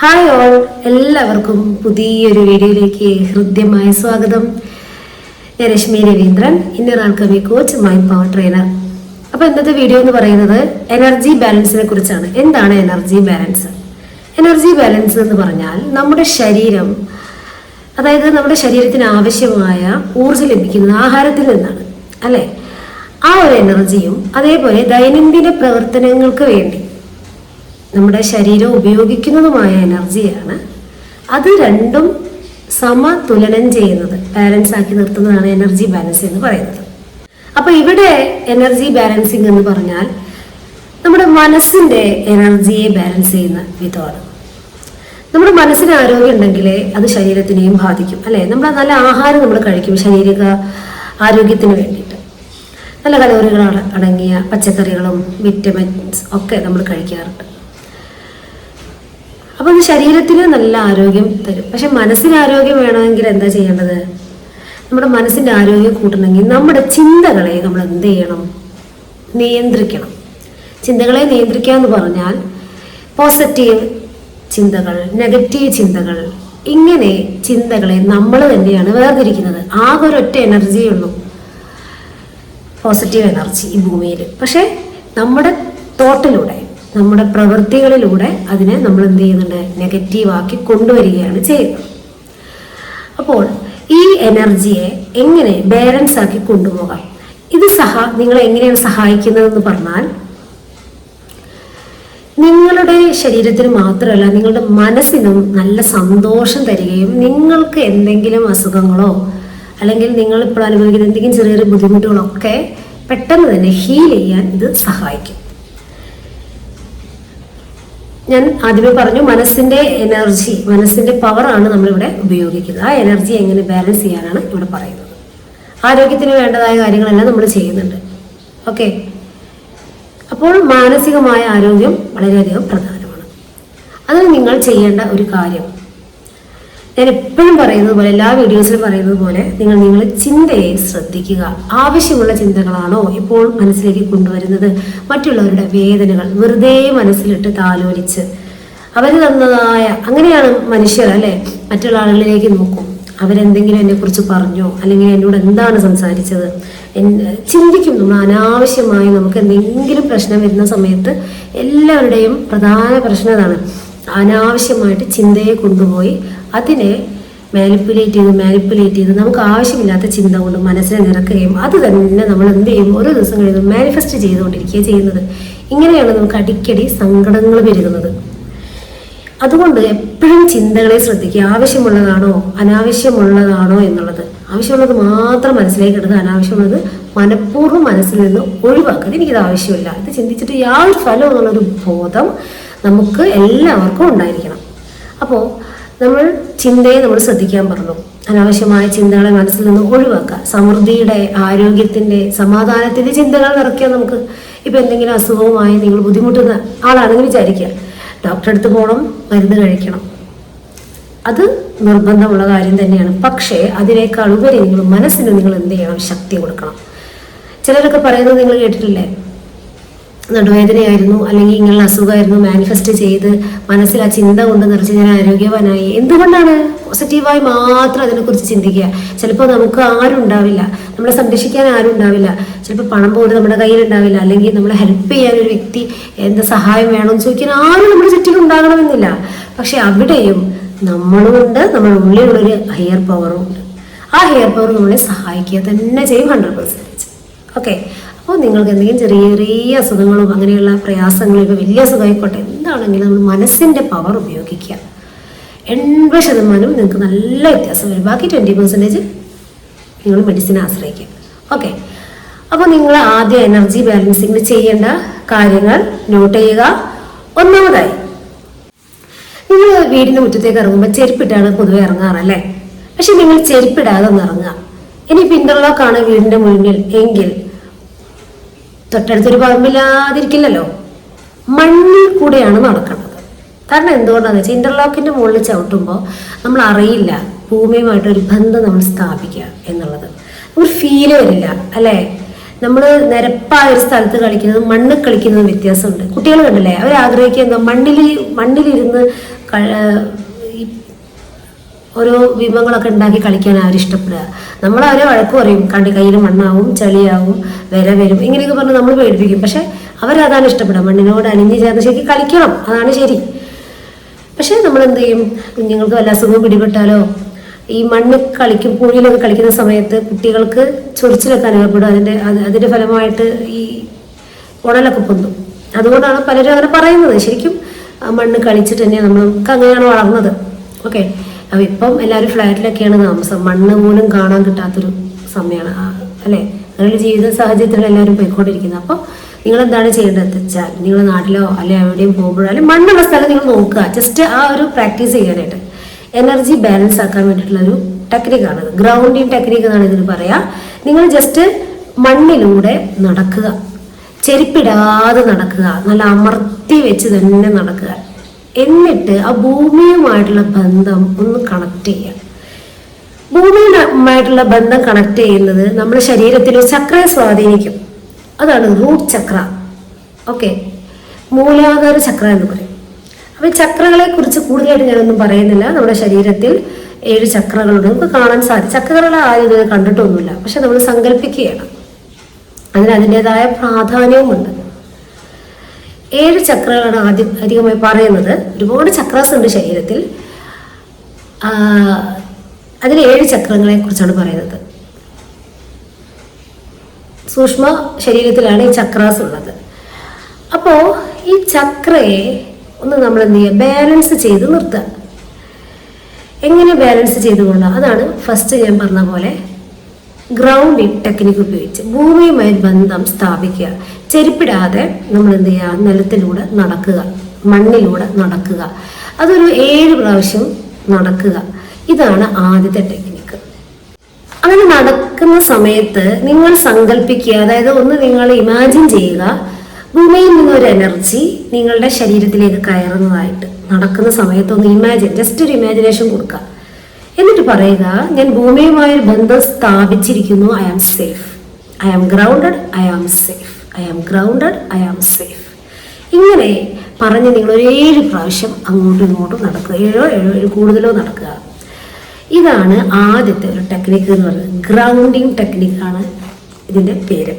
Hi all എല്ലാവർക്കും പുതിയൊരു വീഡിയോയിലേക്ക് ഹൃദ്യമായ സ്വാഗതം. ഞാൻ Reshmi Raveendran inner alchemy coach my power trainer അപ്പോൾ ഇന്നത്തെ വീഡിയോ എന്ന് പറയുന്നത് എനർജി ബാലൻസിനെ കുറിച്ചാണ്. എന്താണ് എനർജി ബാലൻസ് എനർജി ബാലൻസ് എന്ന് പറഞ്ഞാൽ നമ്മുടെ ശരീരം അതായത് നമ്മുടെ ശരീരത്തിന് ആവശ്യമായ ഊർജം ലഭിക്കുന്നത് ആഹാരത്തിൽ നിന്നാണ്. അല്ലേ? ആ ഒരു എനർജിയും അതേപോലെ ദൈനംദിന പ്രവർത്തനങ്ങൾക്ക് വേണ്ടി നമ്മുടെ ശരീരം ഉപയോഗിക്കുന്നതുമായ എനർജിയാണ്. അത് രണ്ടും സമതുലനം ചെയ്യുന്നത്. ബാലൻസ് ആക്കി നിർത്തുന്നതാണ് എനർജി ബാലൻസ് എന്ന് പറയുന്നത്. അപ്പൊ ഇവിടെ എനർജി ബാലൻസിങ് എന്ന് പറഞ്ഞാൽ നമ്മുടെ മനസ്സിന്റെ എനർജിയെ ബാലൻസ് ചെയ്യുന്ന വിധമാണ്. നമ്മുടെ മനസ്സിന് ആരോഗ്യം ഉണ്ടെങ്കിലേ അത് ശരീരത്തിനെയും ബാധിക്കും അല്ലെ? നമ്മൾ നല്ല ആഹാരം നമ്മൾ കഴിക്കും ശാരീരിക ആരോഗ്യത്തിന് വേണ്ടിയിട്ട്. നല്ല കലോറികൾ അട- അടങ്ങിയ പച്ചക്കറികളും വിറ്റമിൻസ് ഒക്കെ നമ്മൾ കഴിക്കാറുണ്ട്. അപ്പോൾ അത് ശരീരത്തിന് നല്ല ആരോഗ്യം തരും. പക്ഷെ മനസ്സിന് ആരോഗ്യം വേണമെങ്കിൽ എന്താ ചെയ്യേണ്ടത്? നമ്മുടെ മനസ്സിന്റെ ആരോഗ്യം കൂട്ടണമെങ്കിൽ നമ്മുടെ ചിന്തകളെ നമ്മൾ എന്ത് ചെയ്യണം? നിയന്ത്രിക്കണം. ചിന്തകളെ നിയന്ത്രിക്കുക എന്ന് പറഞ്ഞാൽ പോസിറ്റീവ് ചിന്തകൾ നെഗറ്റീവ് ചിന്തകൾ ഇങ്ങനെ ചിന്തകളെ നമ്മൾ തന്നെയാണ് വേർതിരിക്കുന്നത്. ആകെ ഒരൊറ്റ എനർജിയേ ഉള്ളൂ. പോസിറ്റീവ് എനർജി ഈ ഭൂമിയിൽ. പക്ഷേ നമ്മുടെ തോട്ടിലൂടെ നമ്മുടെ പ്രവൃത്തികളിലൂടെ അതിനെ നമ്മൾ എന്ത് ചെയ്യുന്നുണ്ട്? നെഗറ്റീവാക്കി കൊണ്ടുവരികയാണ് ചെയ്യുന്നത് അപ്പോൾ ഈ എനർജിയെ എങ്ങനെ ബാലൻസ് ആക്കി കൊണ്ടുപോകാം? ഇത് സഹ നിങ്ങളെ എങ്ങനെയാണ് സഹായിക്കുന്നതെന്ന് പറഞ്ഞാൽ നിങ്ങളുടെ ശരീരത്തിന് മാത്രമല്ല നിങ്ങളുടെ മനസ്സിനും നല്ല സന്തോഷം തരികയും നിങ്ങൾക്ക് എന്തെങ്കിലും അസുഖങ്ങളോ അല്ലെങ്കിൽ നിങ്ങൾ ഇപ്പോൾ അനുഭവിക്കുന്ന എന്തെങ്കിലും ചെറിയ ചെറിയ ബുദ്ധിമുട്ടുകളൊക്കെ പെട്ടെന്ന് തന്നെ ഹീൽ ചെയ്യാൻ ഇത് സഹായിക്കും. ഞാൻ ആദ്യമേ പറഞ്ഞു മനസ്സിന്റെ എനർജി മനസ്സിന്റെ പവറാണ് നമ്മളിവിടെ ഉപയോഗിക്കുന്നത്. ആ എനർജി എങ്ങനെ ബാലൻസ് ചെയ്യാനാണ് ഇവിടെ പറയുന്നത്. ആരോഗ്യത്തിന് വേണ്ടതായ കാര്യങ്ങളെല്ലാം നമ്മൾ ചെയ്യുന്നുണ്ട്. ഓക്കെ അപ്പോൾ മാനസികമായ ആരോഗ്യം വളരെയധികം പ്രധാനമാണ്. അതിന് നിങ്ങൾ ചെയ്യേണ്ട ഒരു കാര്യം ഞാൻ എപ്പോഴും പറയുന്നത് പോലെ എല്ലാ വീഡിയോസിലും പറയുന്നത് പോലെ നിങ്ങൾ നിങ്ങളുടെ ചിന്തയെ ശ്രദ്ധിക്കുക. ആവശ്യമുള്ള ചിന്തകളാണോ ഇപ്പോൾ മനസ്സിലേക്ക് കൊണ്ടുവരുന്നത്? മറ്റുള്ളവരുടെ വേദനകൾ വെറുതെ മനസ്സിലിട്ട് താലോലിച്ച്. അവർ തന്നതായ അങ്ങനെയാണ് മനുഷ്യർ അല്ലെ? മറ്റുള്ള ആളുകളിലേക്ക് നോക്കും. അവരെന്തെങ്കിലും എന്നെക്കുറിച്ച് പറഞ്ഞോ? അല്ലെങ്കിൽ എന്നോട് എന്താണ് സംസാരിച്ചത്? ചിന്തിക്കും നമ്മൾ. അനാവശ്യമായി നമുക്ക് എന്തെങ്കിലും പ്രശ്നം വരുന്ന സമയത്ത് എല്ലാവരുടെയും പ്രധാന പ്രശ്നം അതാണ്. അനാവശ്യമായിട്ട് ചിന്തയെ കൊണ്ടുപോയി അതിനെ മാനിപ്പുലേറ്റ് ചെയ്ത് മാനിപ്പുലേറ്റ് ചെയ്ത് നമുക്ക് ആവശ്യമില്ലാത്ത ചിന്ത കൊണ്ട് മനസ്സിനെ നിറക്കുകയും അത് തന്നെ നമ്മൾ എന്ത് ചെയ്യും? ഓരോ ദിവസം കഴിയുമ്പോൾ മാനിഫെസ്റ്റ് ചെയ്തുകൊണ്ടിരിക്കുകയും ചെയ്യുന്നത്. ഇങ്ങനെയാണ് നമുക്ക് അടിക്കടി സങ്കടങ്ങൾ വരുന്നത് അതുകൊണ്ട് എപ്പോഴും ചിന്തകളെ ശ്രദ്ധിക്കുക. ആവശ്യമുള്ളതാണോ അനാവശ്യമുള്ളതാണോ എന്നുള്ളത്. ആവശ്യമുള്ളത് മാത്രം മനസ്സിലേക്ക് എടുക്കുക അനാവശ്യമുള്ളത് മനഃപൂർവം മനസ്സിൽ നിന്ന് ഒഴിവാക്കുക. എനിക്കിത് ആവശ്യമില്ല. ഇത് ചിന്തിച്ചിട്ട് യാതൊരു ഫലം എന്നുള്ളൊരു ബോധം നമുക്ക് എല്ലാവർക്കും ഉണ്ടായിരിക്കണം. അപ്പോൾ നമ്മൾ ചിന്തയെ നമ്മൾ ശ്രദ്ധിക്കാൻ പറഞ്ഞു. അനാവശ്യമായ ചിന്തകളെ മനസ്സിൽ നിന്ന് ഒഴിവാക്കുക. സമൃദ്ധിയുടെ ആരോഗ്യത്തിന്റെ സമാധാനത്തിന്റെ ചിന്തകൾ നിറയ്ക്കുക നമുക്ക്. ഇപ്പൊ എന്തെങ്കിലും അസുഖവുമായി നിങ്ങൾ ബുദ്ധിമുട്ടുന്ന ആളാണെങ്കിൽ വിചാരിക്കുക. ഡോക്ടറെ അടുത്ത് പോകണം മരുന്ന് കഴിക്കണം. അത് നിർബന്ധമുള്ള കാര്യം തന്നെയാണ്. പക്ഷേ അതിനേക്കാൾ ഉപരി നിങ്ങൾ മനസ്സിന് നിങ്ങൾ എന്ത് ചെയ്യണം? ശക്തി കൊടുക്കണം. ചിലരൊക്കെ പറയുന്നത് നിങ്ങൾ കേട്ടിട്ടില്ലേ? നടുവേദനയായിരുന്നു അല്ലെങ്കിൽ ഇങ്ങനെ അസുഖമായിരുന്നു മാനിഫെസ്റ്റ് ചെയ്ത് മനസ്സിൽ ആ ചിന്ത കൊണ്ട് നിറച്ച് ഞാൻ ആരോഗ്യവാനായി. എന്തുകൊണ്ടാണ് പോസിറ്റീവായി മാത്രം അതിനെക്കുറിച്ച് ചിന്തിക്കുക? ചിലപ്പോൾ നമുക്ക് ആരും ഉണ്ടാവില്ല. നമ്മളെ സംരക്ഷിക്കാൻ ആരും ഉണ്ടാവില്ല. ചിലപ്പോൾ പണം പോലും നമ്മുടെ കയ്യിൽ ഉണ്ടാവില്ല. അല്ലെങ്കിൽ നമ്മളെ ഹെൽപ്പ് ചെയ്യാൻ ഒരു വ്യക്തി എന്ത് സഹായം വേണമെന്ന് ചോദിക്കാൻ ആരും നമ്മുടെ ചുറ്റിലും ഉണ്ടാകണമെന്നില്ല. പക്ഷെ അവിടെയും നമ്മളുമുണ്ട് നമ്മുടെ ഉള്ളിലുള്ളൊരു ഹെയർ പവറും ഉണ്ട്. ആ ഹെയർ പവർ നമ്മളെ സഹായിക്കുക തന്നെ ചെയ്യും ഹൺഡ്രഡ് പെർസെന്റേജ് ഓക്കെ അപ്പോൾ നിങ്ങൾക്ക് എന്തെങ്കിലും ചെറിയ ചെറിയ അസുഖങ്ങളും അങ്ങനെയുള്ള പ്രയാസങ്ങളും ഇപ്പോൾ വലിയ അസുഖമായിക്കോട്ടെ എന്താണെങ്കിലും നമ്മൾ മനസ്സിന്റെ പവർ ഉപയോഗിക്കുക. എൺപത് ശതമാനം നിങ്ങൾക്ക് നല്ല വ്യത്യാസം വരും. ബാക്കി ട്വന്റി പെർസെന്റേജ് നിങ്ങൾ മെഡിസിനെ ആശ്രയിക്കുക. ഓക്കെ അപ്പോൾ നിങ്ങൾ ആദ്യം എനർജി ബാലൻസിങ്ങിന് ചെയ്യേണ്ട കാര്യങ്ങൾ നോട്ട് ചെയ്യുക. ഒന്നാമതായി നിങ്ങൾ വീടിന്റെ മുറ്റത്തേക്ക് ഇറങ്ങുമ്പോൾ ചെരുപ്പിട്ടാണ് പൊതുവെ ഇറങ്ങാറല്ലേ പക്ഷെ നിങ്ങൾ ചെരുപ്പിടാതെ ഒന്ന് ഇറങ്ങുക. ഇനി ഇന്റർലോക്ക് വീടിന്റെ മുന്നിൽ എങ്കിൽ തൊട്ടടുത്തൊരു പറമ്പില്ലാതിരിക്കില്ലല്ലോ മണ്ണിൽ കൂടെയാണ് നടക്കേണ്ടത് കാരണം എന്തുകൊണ്ടാണെന്ന് വെച്ചാൽ ഇന്റർലോക്കിന്റെ മുകളിൽ ചവിട്ടുമ്പോൾ നമ്മൾ അറിയില്ല ഭൂമിയുമായിട്ട് ഒരു ബന്ധം നമ്മൾ സ്ഥാപിക്കുക എന്നുള്ളത്. ഒരു ഫീൽ വരില്ല അല്ലേ? നമ്മൾ നിരപ്പായ ഒരു സ്ഥലത്ത് കളിക്കുന്നതും മണ്ണിൽ കളിക്കുന്നതും വ്യത്യാസമുണ്ട്. കുട്ടികൾ കണ്ടില്ലേ? അവർ ആഗ്രഹിക്കുക എന്താ? മണ്ണിൽ മണ്ണിലിരുന്ന് ഓരോ വിഭവങ്ങളൊക്കെ ഉണ്ടാക്കി കളിക്കാൻ ആരും ഇഷ്ടപ്പെടുക. നമ്മൾ അവരെ വഴക്ക് പറയും. കണ്ടി കയ്യിൽ മണ്ണാവും ചളിയാവും വില വരും. ഇങ്ങനെയൊക്കെ പറഞ്ഞ് നമ്മൾ പേടിപ്പിക്കും. പക്ഷെ അവരതാണ് ഇഷ്ടപ്പെടുക. മണ്ണിനോട് അലിഞ്ഞ് ചേർന്ന് ശരിക്കും കളിക്കണം. അതാണ് ശരി. പക്ഷെ നമ്മൾ എന്ത് ചെയ്യും? കുഞ്ഞുങ്ങൾക്ക് വല്ല അസുഖം പിടിപെട്ടാലോ? ഈ മണ്ണ് കളിക്കും പൂഴിയിലൊക്കെ കളിക്കുന്ന സമയത്ത് കുട്ടികൾക്ക് ചൊറിച്ചിലൊക്കെ അനുഭവപ്പെടും. അതിന്റെ അത് അതിന്റെ ഫലമായിട്ട് ഈ ഉടലൊക്കെ പൊന്തും. അതുകൊണ്ടാണ് പലരും അങ്ങനെ പറയുന്നത്. ശരിക്കും മണ്ണ് കളിച്ചിട്ട് തന്നെ നമ്മൾക്ക് അങ്ങനെയാണ് വളർന്നത്. ഓക്കെ? അപ്പൊ ഇപ്പം എല്ലാവരും ഫ്ലാറ്റിലൊക്കെയാണ് താമസം. മണ്ണ് പോലും കാണാൻ കിട്ടാത്തൊരു സമയമാണ് അല്ലെ? അങ്ങനെ ജീവിത സാഹചര്യത്തിലാണ് എല്ലാവരും പോയിക്കൊണ്ടിരിക്കുന്നത്. അപ്പോൾ നിങ്ങൾ എന്താണ് ചെയ്യേണ്ടത്? വെച്ചാൽ നിങ്ങൾ നാട്ടിലോ അല്ലെ എവിടെയും പോകുമ്പോഴോ അല്ലെങ്കിൽ മണ്ണുള്ള സ്ഥലം നിങ്ങൾ നോക്കുക. ജസ്റ്റ് ആ ഒരു പ്രാക്ടീസ് ചെയ്യാനായിട്ട്. എനർജി ബാലൻസ് ആക്കാൻ വേണ്ടിയിട്ടുള്ള ഒരു ടെക്നിക്കാണ് ഗ്രൗണ്ടിങ് ടെക്നിക്ക് എന്നാണ് ഇതിന് പറയാ. നിങ്ങൾ ജസ്റ്റ് മണ്ണിലൂടെ നടക്കുക. ചെരുപ്പിടാതെ നടക്കുക. നല്ല അമർത്തി വെച്ച് തന്നെ നടക്കുക. എന്നിട്ട് ആ ഭൂമിയുമായിട്ടുള്ള ബന്ധം ഒന്ന് കണക്ട് ചെയ്യുക. ഭൂമിയുമായിട്ടുള്ള ബന്ധം കണക്ട് ചെയ്യുന്നത് നമ്മുടെ ശരീരത്തിൽ ഒരു ചക്രയെ സ്വാധീനിക്കും. അതാണ് റൂട്ട് ചക്ര. ഓക്കെ മൂലാധാര ചക്ര എന്ന് പറയും. അപ്പൊ ചക്രകളെ കുറിച്ച് കൂടുതലായിട്ട് ഞാനൊന്നും പറയുന്നില്ല. നമ്മുടെ ശരീരത്തിൽ ഏഴ് ചക്രകളുണ്ട്. നമുക്ക് കാണാൻ സാധിക്കും. ചക്രകളെ ആരും ഇതുവരെ കണ്ടിട്ടൊന്നുമില്ല. പക്ഷെ നമ്മൾ സങ്കല്പിക്കുകയാണ്. അതിന് അതിന്റെതായ പ്രാധാന്യവുമുണ്ട്. ഏഴ് ചക്രകളാണ് ആദ്യം അധികമായി പറയുന്നത്. ഒരുപാട് ചക്രാസ് ഉണ്ട് ശരീരത്തിൽ അതിൽ ഏഴ് ചക്രങ്ങളെ കുറിച്ചാണ് പറയുന്നത്. സൂക്ഷ്മ ശരീരത്തിലാണ് ഈ ചക്രാസ് ഉള്ളത്. അപ്പോൾ ഈ ചക്രയെ ഒന്ന് നമ്മൾ എന്ത് ചെയ്യുക ബാലൻസ് ചെയ്ത് നിർത്തുക എങ്ങനെ ബാലൻസ് ചെയ്തുകൊണ്ട് അതാണ് ഫസ്റ്റ് ഞാൻ പറഞ്ഞ പോലെ ഗ്രൗണ്ടിങ് ടെക്നിക്ക് ഉപയോഗിച്ച് ഭൂമിയുമായി ബന്ധം സ്ഥാപിക്കുക. ചെരുപ്പിടാതെ നമ്മൾ എന്ത് ചെയ്യുക? നിലത്തിലൂടെ നടക്കുക. മണ്ണിലൂടെ നടക്കുക. അതൊരു ഏഴ് പ്രാവശ്യം നടക്കുക. ഇതാണ് ആദ്യത്തെ ടെക്നിക്ക് അങ്ങനെ നടക്കുന്ന സമയത്ത് നിങ്ങൾ സങ്കല്പിക്കുക. അതായത് ഒന്ന് നിങ്ങൾ ഇമാജിൻ ചെയ്യുക. ഭൂമിയിൽ നിന്നൊരു എനർജി നിങ്ങളുടെ ശരീരത്തിലേക്ക് കയറുന്നതായിട്ട് നടക്കുന്ന സമയത്ത് ഒന്ന് ഇമാജിൻ ജസ്റ്റ് ഒരു ഇമാജിനേഷൻ കൊടുക്കുക. എന്നിട്ട് പറയുക ഞാൻ ഭൂമിയുമായി ഒരു ബന്ധം സ്ഥാപിച്ചിരിക്കുന്നു. I am safe I am grounded I am safe I am grounded I am safe ഇങ്ങനെ പറഞ്ഞ് നിങ്ങൾ ഒരു ഏഴ് പ്രാവശ്യം അങ്ങോട്ടും ഇങ്ങോട്ടും നടക്കുക. ഏഴോ ഏഴോ ഏഴ് കൂടുതലോ നടക്കുക. ഇതാണ് ആദ്യത്തെ ഒരു ടെക്നിക്ക് എന്ന് പറയുന്നത്. ഗ്രൗണ്ടിങ് ടെക്നിക്കാണ് ഇതിന്റെ പേര്.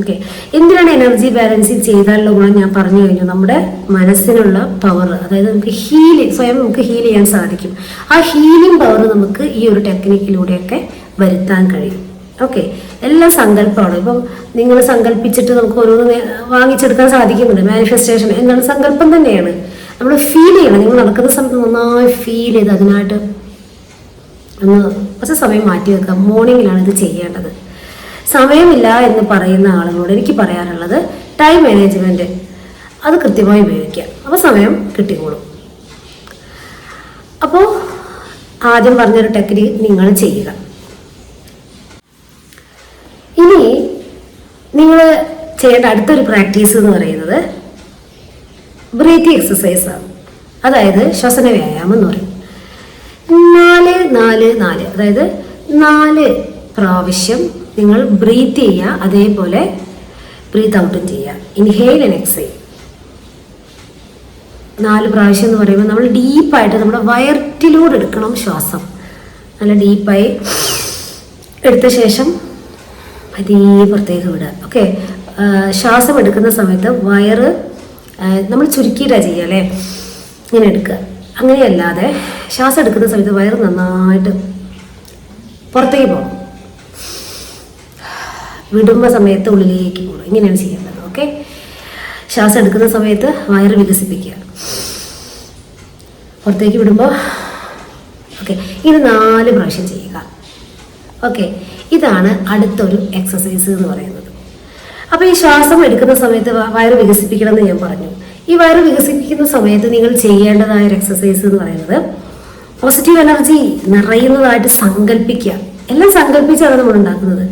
ഓക്കെ എന്തിനാണ് എനർജി ബാലൻസിങ് ചെയ്താലുള്ള ഗുണം ഞാൻ പറഞ്ഞു കഴിഞ്ഞു. നമ്മുടെ മനസ്സിനുള്ള പവർ അതായത് നമുക്ക് ഹീൽ സ്വയം നമുക്ക് ഹീൽ ചെയ്യാൻ സാധിക്കും. ആ ഹീലിംഗ് പവർ നമുക്ക് ഈ ഒരു ടെക്നിക്കിലൂടെയൊക്കെ വരുത്താൻ കഴിയും. ഓക്കെ എല്ലാം സങ്കല്പമാണ്. ഇപ്പം നിങ്ങൾ സങ്കല്പിച്ചിട്ട് നമുക്ക് ഓരോന്ന് വാങ്ങിച്ചെടുക്കാൻ സാധിക്കുന്നുണ്ട്. മാനിഫെസ്റ്റേഷൻ എന്താണ് സങ്കല്പം തന്നെയാണ്. നമ്മൾ ഫീൽ ചെയ്യണം. നിങ്ങൾ നടക്കുന്ന സമയത്ത് നന്നായി ഫീൽ ചെയ്ത് അതിനായിട്ട് ഒന്ന് കുറച്ച് സമയം മാറ്റി വെക്കാം മോർണിംഗിലാണ് ഇത് ചെയ്യേണ്ടത്. സമയമില്ല എന്ന് പറയുന്ന ആളുകളോട് എനിക്ക് പറയാനുള്ളത് ടൈം മാനേജ്മെന്റ് അത് കൃത്യമായി ഉപയോഗിക്കുക. അപ്പോൾ സമയം കിട്ടിക്കോളും. അപ്പോൾ ആദ്യം പറഞ്ഞൊരു ടെക്നിക്ക് നിങ്ങൾ ചെയ്യുക. ഇനി നിങ്ങൾ ചെയ്യേണ്ട അടുത്തൊരു പ്രാക്ടീസ് എന്ന് പറയുന്നത് ബ്രീത്തി എക്സസൈസ് ആണ്. അതായത് ശ്വസന വ്യായാമം എന്ന് പറയും. നാല് നാല് നാല്. അതായത് നാല് പ്രാവശ്യം നിങ്ങൾ ബ്രീത്ത് ചെയ്യുക അതേപോലെ ബ്രീത്ത് ഔട്ടും ചെയ്യുക. ഇൻഹെയിൽ ആൻഡ് എക്സെയിൽ നാല് പ്രാവശ്യം എന്ന് പറയുമ്പോൾ നമ്മൾ ഡീപ്പായിട്ട് നമ്മുടെ വയറ്റിലൂടെ എടുക്കണം ശ്വാസം. നല്ല ഡീപ്പായി എടുത്ത ശേഷം പതിയെ പുറത്തേക്ക് വിടുക. ഓക്കെ ശ്വാസം എടുക്കുന്ന സമയത്ത് വയറ് നമ്മൾ ചുരുക്കിയിട്ടാണ് ചെയ്യുക അല്ലേ? ഇങ്ങനെ എടുക്കുക. അങ്ങനെയല്ലാതെ ശ്വാസം എടുക്കുന്ന സമയത്ത് വയറ് നന്നായിട്ട് പുറത്തേക്ക് പോകണം. വിടുമ്പോൾ സമയത്ത് ഉള്ളിലേക്ക് പോകണം ഇങ്ങനെയാണ് ചെയ്യേണ്ടത് ഓക്കെ ശ്വാസം എടുക്കുന്ന സമയത്ത് വയറ് വികസിപ്പിക്കുക. പുറത്തേക്ക് വിടുമ്പോൾ ഓക്കെ ഇത് നാല് പ്രാവശ്യം ചെയ്യുക. ഓക്കെ ഇതാണ് അടുത്തൊരു എക്സസൈസ് എന്ന് പറയുന്നത്. അപ്പോൾ ഈ ശ്വാസം എടുക്കുന്ന സമയത്ത് വയറ് വികസിപ്പിക്കണം എന്ന് ഞാൻ പറഞ്ഞു. ഈ വയറ് വികസിപ്പിക്കുന്ന സമയത്ത് നിങ്ങൾ ചെയ്യേണ്ടതായ ഒരു എക്സസൈസ് എന്ന് പറയുന്നത് പോസിറ്റീവ് എനർജി നിറയുന്നതായിട്ട് സങ്കല്പിക്കുക. എല്ലാം സങ്കല്പിച്ചാണ് നമ്മൾ ഉണ്ടാക്കുന്നത്.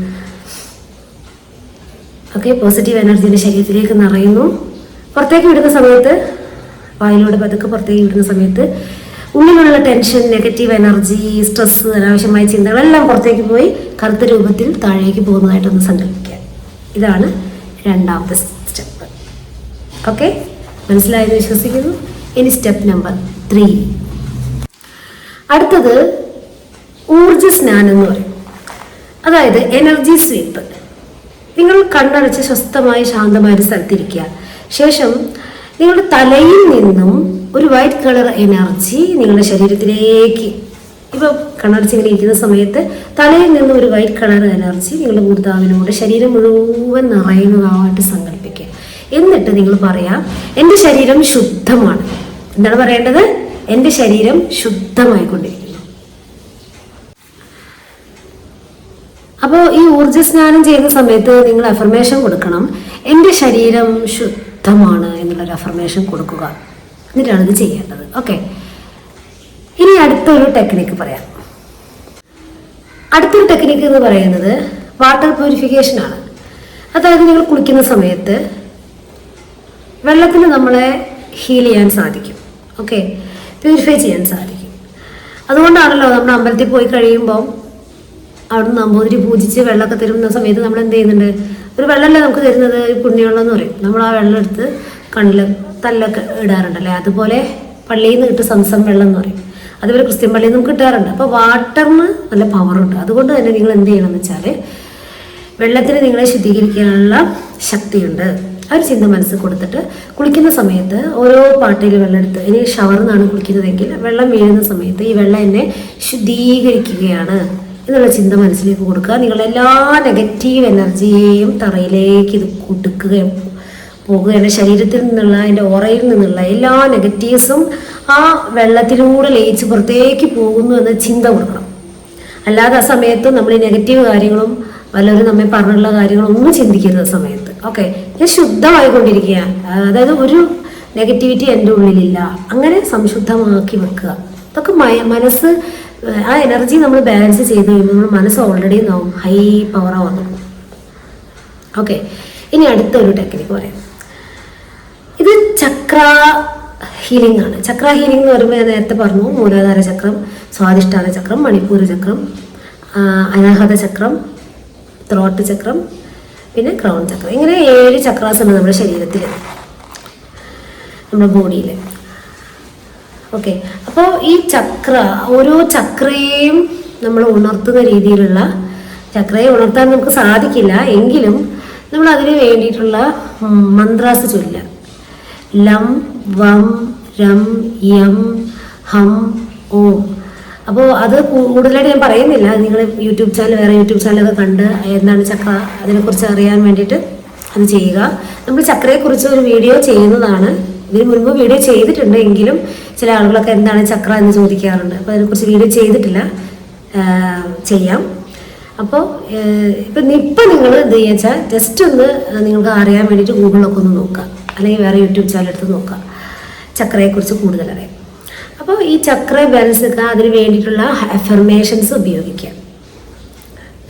ഓക്കെ പോസിറ്റീവ് എനർജി എന്റെ ശരീരത്തിലേക്ക് നിറയുന്നു. പുറത്തേക്ക് വിടുന്ന സമയത്ത് വായിലൂടെ പതുക്കെ പുറത്തേക്ക് വിടുന്ന സമയത്ത് ഉള്ളിലുള്ള ടെൻഷൻ നെഗറ്റീവ് എനർജി സ്ട്രെസ് അനാവശ്യമായ ചിന്തകളെല്ലാം പുറത്തേക്ക് പോയി കറുത്ത രൂപത്തിൽ താഴേക്ക് പോകുന്നതായിട്ടൊന്ന് സങ്കല്പിക്കുക. ഇതാണ് രണ്ടാമത്തെ സ്റ്റെപ്പ് ഓക്കെ മനസ്സിലായെന്ന് വിശ്വസിക്കുന്നു? ഇനി സ്റ്റെപ്പ് നമ്പർ ത്രീ അടുത്തത് ഊർജ സ്നാനം എന്ന് പറയും. അതായത് എനർജി സ്വീപ്പ് നിങ്ങൾ കണ്ണടച്ച് സ്വസ്ഥമായി ശാന്തമായ ഒരു സ്ഥലത്തിരിക്കുക. ശേഷം നിങ്ങളുടെ തലയിൽ നിന്നും ഒരു വൈറ്റ് കളർ എനർജി നിങ്ങളുടെ ശരീരത്തിലേക്ക് ഇപ്പൊ കണ്ണടച്ച് ഇങ്ങനെ ഇരിക്കുന്ന സമയത്ത് തലയിൽ നിന്നും ഒരു വൈറ്റ് കളർ എനർജി നിങ്ങളുടെ മൂർധാവിനോട് ശരീരം മുഴുവൻ നിറയുന്നതാവായിട്ട് സങ്കല്പിക്കുക. എന്നിട്ട് നിങ്ങൾ പറയാം എന്റെ ശരീരം ശുദ്ധമാണ്. എന്താണ് പറയേണ്ടത്? എന്റെ ശരീരം ശുദ്ധമായിക്കൊണ്ടിരിക്കുന്നു അപ്പോൾ ഈ ഊർജ സ്നാനം ചെയ്യുന്ന സമയത്ത് നിങ്ങൾ അഫർമേഷൻ കൊടുക്കണം. എന്റെ ശരീരം ശുദ്ധമാണ് എന്നുള്ളൊരു അഫർമേഷൻ കൊടുക്കുക. എന്നിട്ടാണ് ഇത് ചെയ്യേണ്ടത്. ഓക്കെ ഇനി അടുത്തൊരു ടെക്നിക്ക് പറയാം. അടുത്തൊരു ടെക്നിക്ക് എന്ന് പറയുന്നത് വാട്ടർ പ്യൂരിഫിക്കേഷൻ ആണ്. അതായത് നിങ്ങൾ കുളിക്കുന്ന സമയത്ത് വെള്ളത്തിന് നമ്മളെ ഹീൽ ചെയ്യാൻ സാധിക്കും. ഓക്കെ പ്യൂരിഫൈ ചെയ്യാൻ സാധിക്കും. അതുകൊണ്ടാണല്ലോ നമ്മൾ അമ്പലത്തിൽ പോയി കഴിയുമ്പോൾ അവിടുന്ന് നമ്പൂതിരി പൂജിച്ച് വെള്ളമൊക്കെ തരുന്ന സമയത്ത് നമ്മൾ എന്ത് ചെയ്യുന്നുണ്ട്? ഒരു വെള്ളമല്ലേ നമുക്ക് തരുന്നത്? ഒരു പുണ്യവെള്ളം എന്ന് പറയും. നമ്മൾ ആ വെള്ളം എടുത്ത് കണ്ണിൽ തല്ലൊക്കെ ഇടാറുണ്ടല്ലേ അതുപോലെ പള്ളിയിൽ നിന്ന് കിട്ടും സംസം വെള്ളം എന്ന് പറയും. അതുപോലെ ക്രിസ്ത്യൻ പള്ളിയിൽ നിന്നും കിട്ടാറുണ്ട്. അപ്പോൾ വാട്ടറിന് നല്ല പവറുണ്ട് അതുകൊണ്ട് തന്നെ നിങ്ങൾ എന്ത് ചെയ്യണം എന്ന് വെച്ചാൽ വെള്ളത്തിന് നിങ്ങളെ ശുദ്ധീകരിക്കാനുള്ള ശക്തിയുണ്ട്. ആ ഒരു ചിന്ത മനസ്സിൽ കൊടുത്തിട്ട് കുളിക്കുന്ന സമയത്ത് ഓരോ പാട്ടയിൽ വെള്ളം എടുത്ത് ഇനി ഷവറിൽ കുളിക്കുന്നതെങ്കിൽ വെള്ളം വീഴുന്ന സമയത്ത് ഈ വെള്ളം എന്നെ ശുദ്ധീകരിക്കുകയാണ്. എന്നുള്ള ചിന്ത മനസ്സിലേക്ക് കൊടുക്കുക. നിങ്ങളുടെ എല്ലാ നെഗറ്റീവ് എനർജിയെയും തറയിലേക്ക് ഇത് കൊടുക്കുകയും പോകുകയാണ്. ശരീരത്തിൽ നിന്നുള്ള അതിന്റെ ഓറയിൽ നിന്നുള്ള എല്ലാ നെഗറ്റീവ്സും ആ വെള്ളത്തിലൂടെ ലയിച്ച് പുറത്തേക്ക് പോകുന്നു എന്ന ചിന്ത കൊടുക്കണം. അല്ലാതെ ആ സമയത്ത് നമ്മൾ ഈ നെഗറ്റീവ് കാര്യങ്ങളും വല്ലവരും നമ്മെ പറഞ്ഞുള്ള കാര്യങ്ങളും ഒന്നും ചിന്തിക്കരുത് സമയത്ത്. ഓക്കെ ഞാൻ ശുദ്ധമായിക്കൊണ്ടിരിക്കുക. അതായത് ഒരു നെഗറ്റിവിറ്റി എന്റെ ഉള്ളിലില്ല. അങ്ങനെ സംശുദ്ധമാക്കി വെക്കുക. ഇതൊക്കെ മനസ്സ് ആ എനർജി നമ്മൾ ബാലൻസ് ചെയ്ത് കഴിയുമ്പോൾ നമ്മുടെ മനസ്സ് ഓൾറെഡി നാവും ഹൈ പവർ ആവുന്നു ഓക്കെ ഇനി അടുത്ത ഒരു ടെക്നിക്ക് പറയാം. ഇത് ചക്ര ഹീലിംഗ് ആണ്. ചക്ര ഹീലിംഗ് എന്ന് പറയുമ്പോൾ ഞാൻ നേരത്തെ പറഞ്ഞു മൂലാധാര ചക്രം സ്വാധിഷ്ഠാന ചക്രം മണിപ്പൂർ ചക്രം അനാഹത ചക്രം ത്രോട്ട് ചക്രം പിന്നെ ക്രൗൺ ചക്രം. ഇങ്ങനെ ഏഴ് ചക്രാസ് ഉണ്ട് നമ്മുടെ ശരീരത്തിൽ നമ്മുടെ ബോഡിയിൽ ഓക്കെ അപ്പോൾ ഈ ചക്ര ഓരോ ചക്രയെയും നമ്മൾ ഉണർത്തുന്ന രീതിയിലുള്ള ചക്രയെ ഉണർത്താൻ നമുക്ക് സാധിക്കില്ല. എങ്കിലും നമ്മൾ അതിന് വേണ്ടിയിട്ടുള്ള മന്ത്രാസ് ചൊല്ലുക. ലം വം രം യം ഹം ഓ. അപ്പോൾ അത് കൂടുതലായിട്ട് ഞാൻ പറയുന്നില്ല. നിങ്ങൾ യൂട്യൂബ് ചാനൽ വേറെ യൂട്യൂബ് ചാനലൊക്കെ കണ്ട് എന്താണ് ചക്ര അതിനെക്കുറിച്ച് അറിയാൻ വേണ്ടിയിട്ട് അത് ചെയ്യുക. നമ്മൾ ചക്രയെക്കുറിച്ച് ഒരു വീഡിയോ ചെയ്യുന്നതാണ്. ഇതിന് മുൻപ് വീഡിയോ ചെയ്തിട്ടുണ്ട് എങ്കിലും ചില ആളുകളൊക്കെ എന്താണ് ചക്ര എന്ന് ചോദിക്കാറുണ്ട്. അപ്പോൾ അതിനെക്കുറിച്ച് വീഡിയോ ചെയ്തിട്ടില്ല. ചെയ്യാം. അപ്പോൾ ഇപ്പം ഇപ്പം നിങ്ങൾ എന്ത് ചെയ്യുക വെച്ചാൽ ജസ്റ്റ് ഒന്ന് നിങ്ങൾക്ക് അറിയാൻ വേണ്ടിയിട്ട് ഗൂഗിളിലൊക്കെ ഒന്ന് നോക്കുക അല്ലെങ്കിൽ വേറെ യൂട്യൂബ് ചാനൽ എടുത്ത് നോക്കുക ചക്രയെക്കുറിച്ച് കൂടുതൽ അറിയാം അപ്പോൾ ഈ ചക്ര ബാലൻസ് നിൽക്കാൻ അതിന് വേണ്ടിയിട്ടുള്ള അഫർമേഷൻസ് ഉപയോഗിക്കുക ഇപ്പോൾ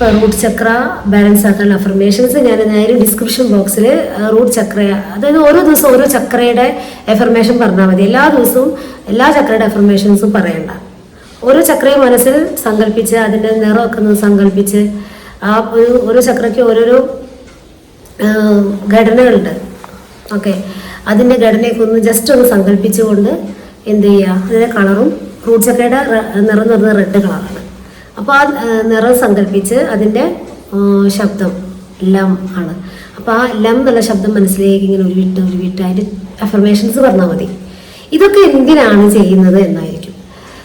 റൂട്ട് ചക്ര ബാലൻസ് ആക്കാനുള്ള അഫർമേഷൻസ് ഞാൻ നേരെ ഡിസ്ക്രിപ്ഷൻ ബോക്സിൽ റൂട്ട് ചക്ര അതായത് ഓരോ ദിവസവും ഓരോ ചക്രയുടെ എഫർമേഷൻ പറഞ്ഞാൽ മതി. എല്ലാ ദിവസവും എല്ലാ ചക്രയുടെ എഫർമേഷൻസും പറയണ്ട. ഓരോ ചക്രയും മനസ്സിൽ സങ്കല്പിച്ച് അതിന്റെ നിറമൊക്കെ സങ്കല്പിച്ച് ആ ഒരു ഓരോ ചക്രയ്ക്ക് ഓരോരോ ഘടനകളുണ്ട്. ഓക്കെ. അതിന്റെ ഘടനയൊക്കെ ഒന്ന് ജസ്റ്റ് ഒന്ന് സങ്കല്പിച്ചുകൊണ്ട് എന്ത് ചെയ്യുക? അതിന്റെ കളറും റൂട്ട് ചക്കയുടെ റെ- നിറം പറയുന്നത് റെഡ് കളറാണ് അപ്പോൾ ആ നിറം സങ്കല്പിച്ച് അതിന്റെ ശബ്ദം ലം ആണ്. അപ്പോൾ ആ ലം എന്നുള്ള ശബ്ദം മനസ്സിലേക്ക് ഇങ്ങനെ ഒരു വിട്ട് ഒരു വിട്ട് അതിന്റെ അഫർമേഷൻസ് പറഞ്ഞാൽ മതി. ഇതൊക്കെ എന്തിനാണ് ചെയ്യുന്നത് എന്നായിരിക്കും.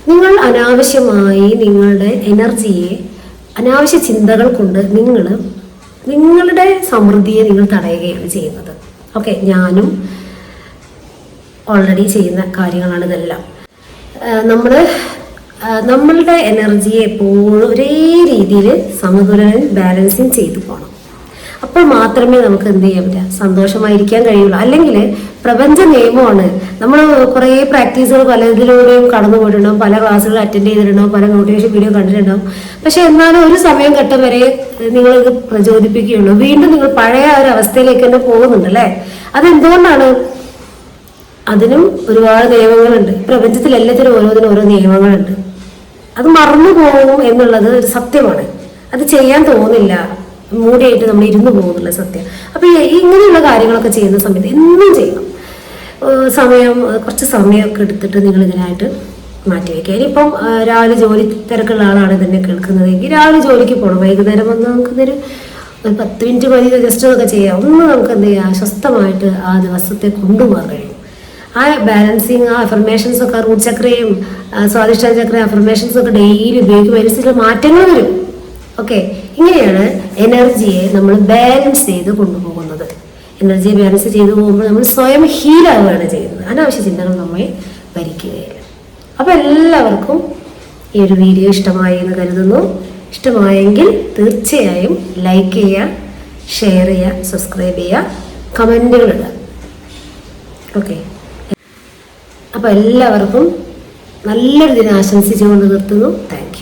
നിങ്ങൾ അനാവശ്യമായി നിങ്ങളുടെ എനർജിയെ അനാവശ്യ ചിന്തകൾ കൊണ്ട് നിങ്ങൾ നിങ്ങളുടെ സമൃദ്ധിയെ നിങ്ങൾ തടയുകയാണ് ചെയ്യുന്നത്. ഓക്കെ ഞാനും ഓൾറെഡി ചെയ്യുന്ന കാര്യങ്ങളാണ് ഇതെല്ലാം. നമ്മൾ നമ്മളുടെ എനർജിയെ എപ്പോഴും ഒരേ രീതിയിൽ സമതുലനം ബാലൻസിങ് ചെയ്തു പോകണം അപ്പോൾ മാത്രമേ നമുക്ക് എന്ത് ചെയ്യാൻ പറ്റുക? സന്തോഷമായിരിക്കാൻ കഴിയുള്ളൂ. അല്ലെങ്കിൽ പ്രപഞ്ച നിയമമാണ്. നമ്മൾ കുറേ പ്രാക്ടീസുകൾ പലതിലൂടെയും കടന്നു പോയിട്ടുണ്ടാവും. പല ക്ലാസ്സുകൾ അറ്റൻഡ് ചെയ്തിട്ടുണ്ടാവും. പല മോട്ടിവേഷൻ വീഡിയോ കണ്ടിട്ടുണ്ടാവും. പക്ഷെ എന്നാലും ഒരു സമയം ഘട്ടം വരെ നിങ്ങൾ ഇത് പ്രചോദിപ്പിക്കുകയുള്ളൂ. വീണ്ടും നിങ്ങൾ പഴയ ഒരു അവസ്ഥയിലേക്ക് തന്നെ പോകുന്നുണ്ട് അല്ലേ അതെന്തുകൊണ്ടാണ്? അതിനും ഒരുപാട് നിയമങ്ങളുണ്ട്. പ്രപഞ്ചത്തിൽ എല്ലാത്തിനും ഓരോന്നിനും ഓരോ നിയമങ്ങളുണ്ട്. അത് മറന്നു പോകും എന്നുള്ളത് ഒരു സത്യമാണ്. അത് ചെയ്യാൻ തോന്നില്ല മൂടിയായിട്ട് നമ്മൾ ഇരുന്നു പോകുന്നുള്ള സത്യം. അപ്പൊ ഇങ്ങനെയുള്ള കാര്യങ്ങളൊക്കെ ചെയ്യുന്ന സമയത്ത് എന്നും ചെയ്യണം. സമയം കുറച്ച് സമയമൊക്കെ എടുത്തിട്ട് നിങ്ങൾ ഇതിനായിട്ട് മാറ്റി വയ്ക്കുക. ഇനിയിപ്പം രാവിലെ ജോലി തിരക്കുള്ള ആളാണ് ഇതിനെ കേൾക്കുന്നതെങ്കിൽ രാവിലെ ജോലിക്ക് പോകണം വൈകുന്നേരം വന്ന് നമുക്കിതൊരു ഒരു പത്ത് മിനിറ്റ് മതി ജസ്റ്റ് ഒക്കെ ചെയ്യാം. ഒന്ന് നമുക്ക് എന്ത് ചെയ്യാം? ആ ദിവസത്തെ കൊണ്ടുപോകാൻ കഴിയും ആ ബാലൻസിങ് ആ അഫർമേഷൻസ് ഒക്കെ റൂട്ട് ചക്രയും സ്വാധിഷ്ഠാന ചക്രയും അഫർമേഷൻസ് ഒക്കെ ഡെയിലി ഉപയോഗിക്കുമ്പോൾ അതിനനുസരിച്ച് മാറ്റങ്ങൾ വരും. ഓക്കെ ഇങ്ങനെയാണ് എനർജിയെ നമ്മൾ ബാലൻസ് ചെയ്ത് കൊണ്ടുപോകുന്നത്. എനർജിയെ ബാലൻസ് ചെയ്തു പോകുമ്പോൾ നമ്മൾ സ്വയം ഹീലാവുകയാണ് ചെയ്യുന്നത്. അനാവശ്യ ചിന്തകൾ നമ്മെ ഭരിക്കുകയില്ല അപ്പോൾ എല്ലാവർക്കും ഈ ഒരു വീഡിയോ ഇഷ്ടമായി എന്ന് കരുതുന്നു. ഇഷ്ടമായെങ്കിൽ തീർച്ചയായും ലൈക്ക് ചെയ്യുക ഷെയർ ചെയ്യുക സബ്സ്ക്രൈബ് ചെയ്യുക കമന്റുകൾ ഇടുക. ഓക്കെ അപ്പോൾ എല്ലാവർക്കും നല്ലൊരു ദിനം ആശംസിച്ചുകൊണ്ട് നിർത്തുന്നു താങ്ക്